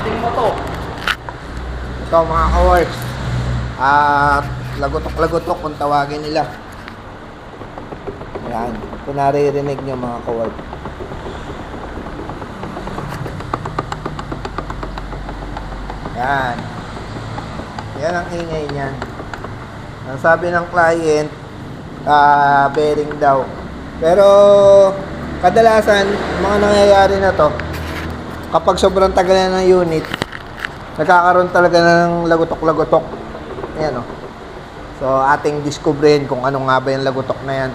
Testing mo to. Ito mga ka-works. At lagotok-lagotok kung tawagin nila. Yan. Ito naririnig nyo mga ka-works. Yan. Yan ang ingay niyan. Ang sabi ng client, ah bearing daw. Pero kadalasan, mga nangyayari na to, kapag sobrang tagal na ng unit, nagkakaroon talaga ng lagotok-lagotok. Ayan o. So, ating discoverin kung ano nga ba yung lagotok na yan.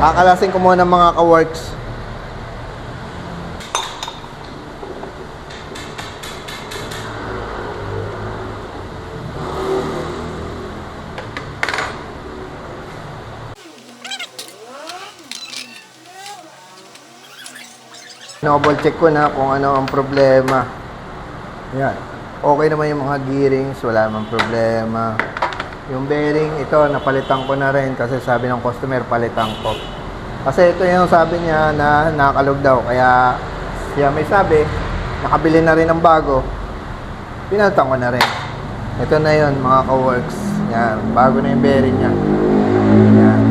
Kakalasin ko muna mga ka-works. Double check ko na kung ano ang problema. Yan. Okay naman yung mga gearings, wala namang problema. Yung bearing, ito, napalitan ko na rin kasi sabi ng customer, palitan ko. Kasi ito yung sabi niya na nakakalog daw. Kaya siya may sabi, nakabili na rin ng bago. Pinalitan ko na rin. Ito na yun, mga ka-works. Yan, bago na yung bearing niya. Yan.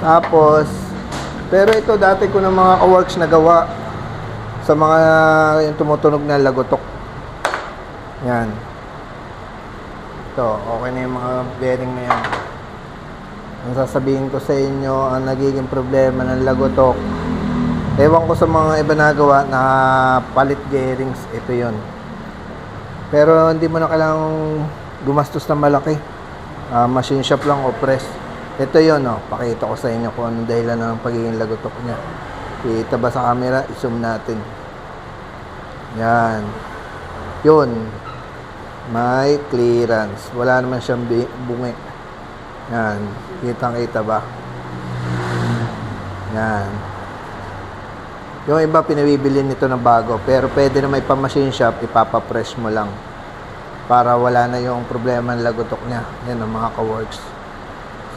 Tapos, pero ito dati ko ng mga ka-works na gawa sa mga yung tumutunog na lagotok. Yan. Ito, okay na yung mga bearing na yan. Ang sasabihin ko sa inyo, ang nagiging problema ng lagotok, ewan ko sa mga iba na gawa na palit bearings, ito yon. Pero hindi mo na kailangang gumastos na malaki. Ah, machine shop lang o press. Ito yon oh. Pakita ko sa inyo kung anong dahilan ng pagiging lagotok niya. Kita ba sa camera? I-zoom natin. Yan. Yun. May clearance. Wala naman siyang bungi. Yan. Kitang kita ba? Yan. Yung iba pinabibili nito na bago. Pero pwede na may pa-machine shop, ipapapress mo lang. Para wala na yung problema ng lagotok niya. Yan ang mga ka-works.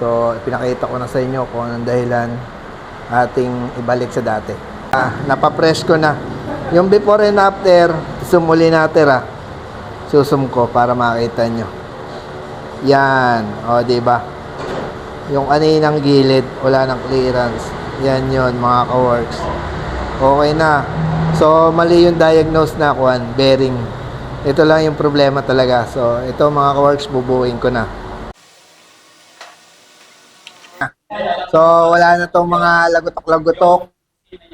So, pinakita ko na sa inyo kung anong dahilan ating ibalik sa dati. Ah, napapress ko na. Yung before and after, sumuli natin ah. Susum ko para makita nyo. Yan. O, ba? Yung kaninang gilid, wala ng clearance. Yan yon mga ka-works. Okay na. So, mali yung diagnose na kuan, bearing. Ito lang yung problema talaga. So, ito mga ka-works, bubuin ko na. So, wala na tong mga lagotok-lagotok.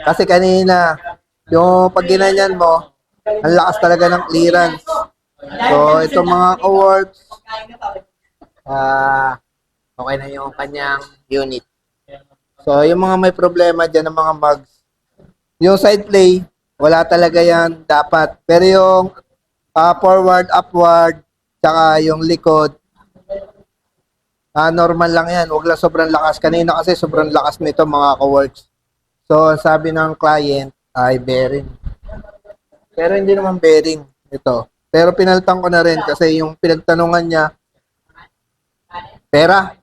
Kasi kanina, yung pag ginanyan mo, ang lakas talaga ng clearance. So, itong mga co-works, ah, okay na yung kanyang unit. So, yung mga may problema dyan ng mga mugs, yung side play, wala talaga yan dapat. Pero yung ah, forward, upward, tsaka yung likod, Ah, normal lang yan. Huwag lang sobrang lakas. Kanina kasi sobrang lakas nito mga ka-works. So, sabi ng client, ay bearing. Pero hindi naman bearing ito. Pero pinaltan ko na rin kasi yung pinagtanungan niya, pera.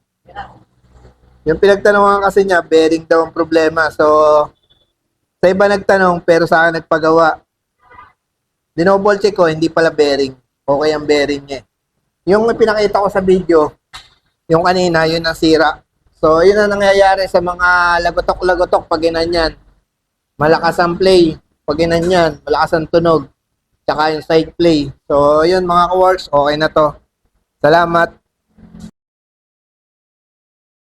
Yung pinagtanungan kasi niya, bearing daw ang problema. So, sa iba nagtanong, pero sa akin nagpagawa. Dinouble check ko, hindi pala bearing. Okay ang bearing niya. Yung pinakita ko sa video, yung kanina, yun ang sira. So, yun ang nangyayari sa mga lagotok-lagotok pag ginanyan. Malakas ang play pag ginanyan. Malakas ang tunog. Tsaka yung side play. So, yun mga ka-works, okay na to. Salamat.